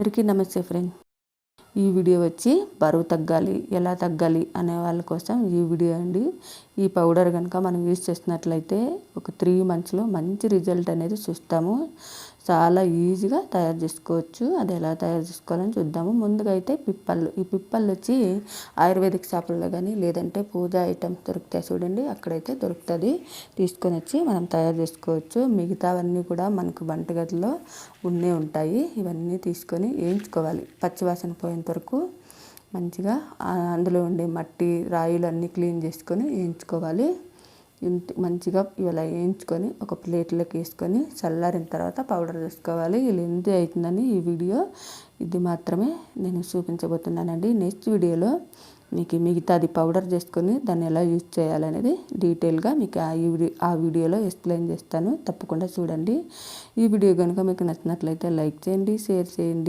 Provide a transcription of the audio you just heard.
అందరికీ నమస్తే ఫ్రెండ్. ఈ వీడియో వచ్చి బరువు తగ్గాలి ఎలా తగ్గాలి అనే వాళ్ళ కోసం ఈ వీడియో అండి. ఈ పౌడర్ కనుక మనం యూజ్ చేసినట్లయితే ఒక త్రీ మంత్స్లో మంచి రిజల్ట్ అనేది చూస్తాము. చాలా ఈజీగా తయారు చేసుకోవచ్చు. అది ఎలా తయారు చేసుకోవాలని చూద్దాము. ముందుగా అయితే పిప్పళ్ళు. ఈ పిప్పళ్ళు వచ్చి ఆయుర్వేదిక్ షాపుల్లో కానీ లేదంటే పూజ ఐటమ్స్ దొరుకుతాయి చూడండి. అక్కడైతే దొరుకుతుంది. తీసుకొని వచ్చి మనం తయారు చేసుకోవచ్చు. మిగతావన్నీ కూడా మనకు వంటగదిలో ఉండే ఉంటాయి. ఇవన్నీ తీసుకొని వేయించుకోవాలి పచ్చివాసన పోయేంత వరకు మంచిగా అందులో ఉండే మట్టి రాయిలు అన్నీ క్లీన్ చేసుకొని వేయించుకోవాలి మంచిగా ఇలా వేయించుకొని ఒక ప్లేట్లోకి వేసుకొని చల్లారిన తర్వాత పౌడర్ చేసుకోవాలి ఇలా ఎంత అవుతుందని ఈ వీడియో. ఇది మాత్రమే నేను చూపించబోతున్నానండి. నెక్స్ట్ వీడియోలో మీకు మిగతాది పౌడర్ చేసుకొని దాన్ని ఎలా యూజ్ చేయాలనేది డీటెయిల్గా మీకు ఆ వీడియో ఆ వీడియోలో ఎక్స్ప్లెయిన్ చేస్తాను. తప్పకుండా చూడండి. ఈ వీడియో కనుక మీకు నచ్చినట్లయితే లైక్ చేయండి షేర్ చేయండి.